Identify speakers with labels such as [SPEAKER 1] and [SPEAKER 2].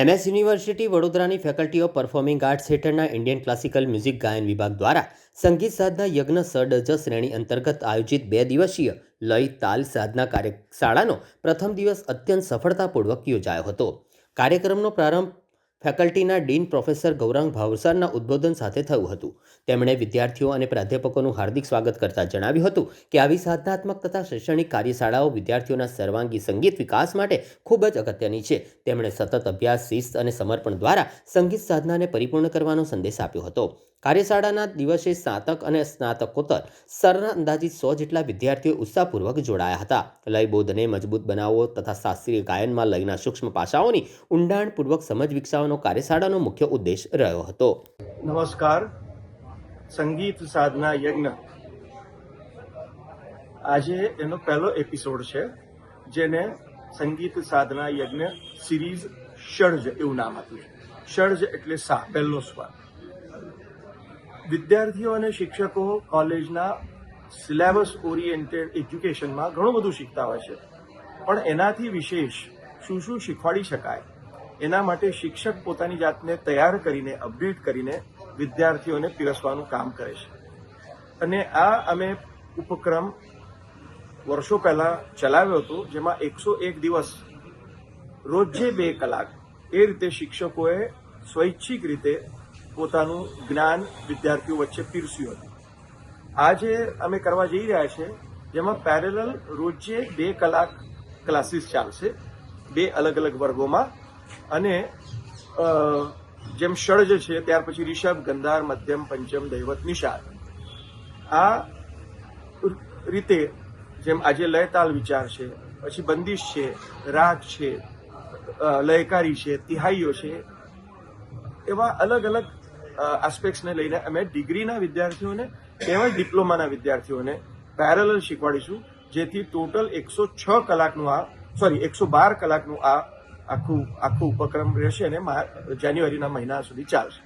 [SPEAKER 1] MS university વડોદરાની faculty of performing arts હેઠળના Indian classical music ગાયન વિભાગ દ્વારા સંગીત સાધના યજ્ઞ સડજ શ્રેણી અંતર્ગત આયોજિત બે દિવસીય લય તાલ સાધના કાર્યશાળાનો પ્રથમ દિવસ અત્યંત સફળતાપૂર્વક યોજાયો હતો. કાર્યક્રમનો પ્રારંભ ફેકલ્ટીના ડીન પ્રોફેસર ગૌરાંગ ભાવસારના ઉદ્બોધન સાથે થયું હતું. તેમણે વિદ્યાર્થીઓ અને પ્રાધ્યાપકોનું હાર્દિક સ્વાગત કરતા જણાવ્યું હતું કે આવી સાધનાત્મક તથા શૈક્ષણિક કાર્યશાળાઓ વિદ્યાર્થીઓના સર્વાંગી સંગીત વિકાસ માટે ખૂબ જ અગત્યની છે. તેમણે સતત અભ્યાસ, શિસ્ત અને સમર્પણ દ્વારા સંગીત સાધનાને પરિપૂર્ણ કરવાનો સંદેશ આપ્યો હતો. કાર્યશાળાના દિવસે સ્નાતક અને સ્નાતકોત્તર સ્તરના અંદાજિત સો જેટલા વિદ્યાર્થીઓ ઉત્સાહપૂર્વક જોડાયા હતા. લયબોધને મજબૂત બનાવવો તથા શાસ્ત્રીય ગાયનમાં લયના સૂક્ષ્મ પાસાઓની ઊંડાણપૂર્વક સમજ વિકસાવવાનો કાર્યશાળાનો મુખ્ય ઉદ્દેશ રહ્યો હતો.
[SPEAKER 2] નમસ્કાર. સંગીત સાધના યજ્ઞ. આજે એનો પહેલો એપિસોડ છે, જેને સંગીત સાધના યજ્ઞ સિરીઝ ષડજ એવું નામ આપ્યું છે. ષડજ એટલે સા, પહેલો સ્વર. વિદ્યાર્થીઓ અને શિક્ષકો કોલેજના સિલેબસ ઓરિએન્ટેડ એજ્યુકેશનમાં ઘણું બધું શીખતા હોય છે. પણ એનાથી વિશેષ શું શું શીખવાડી શકાય? એના માટે શિક્ષક પોતાની જાતને તૈયાર કરીને, અપડેટ કરીને વિદ્યાર્થીઓને પીરસવાનું કામ કરે છે. અને આ અમે ઉપક્રમ વર્ષો પહેલા ચલાવ્યો હતો, જેમાં એકસો એક દિવસ રોજે બે કલાક એ રીતે શિક્ષકોએ સ્વૈચ્છિક રીતે પોતાનું જ્ઞાન વિદ્યાર્થીઓ વચ્ચે પીરસ્યું હતું. આજે અમે કરવા જઈ રહ્યા છે, જેમાં પેરેલલ રોજે બે કલાક ક્લાસીસ ચાલશે, બે અલગ અલગ વર્ગોમાં અને જેમ ષડજ છે, ત્યાર પછી રિષભ ગંધાર, મધ્યમ, પંચમ, દૈવત, નિષાદ. આ રીતે જેમ આજે લયતાલ વિચાર છે, પછી બંદિશ છે, રાગ છે લયકારી છે, તિહાઈઓ છે, એવા અલગ અલગ આસ્પેક્ટ્સને લઈને અમે ડિગ્રીના વિદ્યાર્થીઓને તેમજ ડિપ્લોમાના વિદ્યાર્થીઓને પેરેલલ શીખવાડીશું, જેથી ટોટલ એકસો છ કલાકનું આ સોરી એકસો બાર કલાકનું આ આખું આખું ઉપક્રમ રહેશે અને જાન્યુઆરીના મહિના સુધી ચાલશે.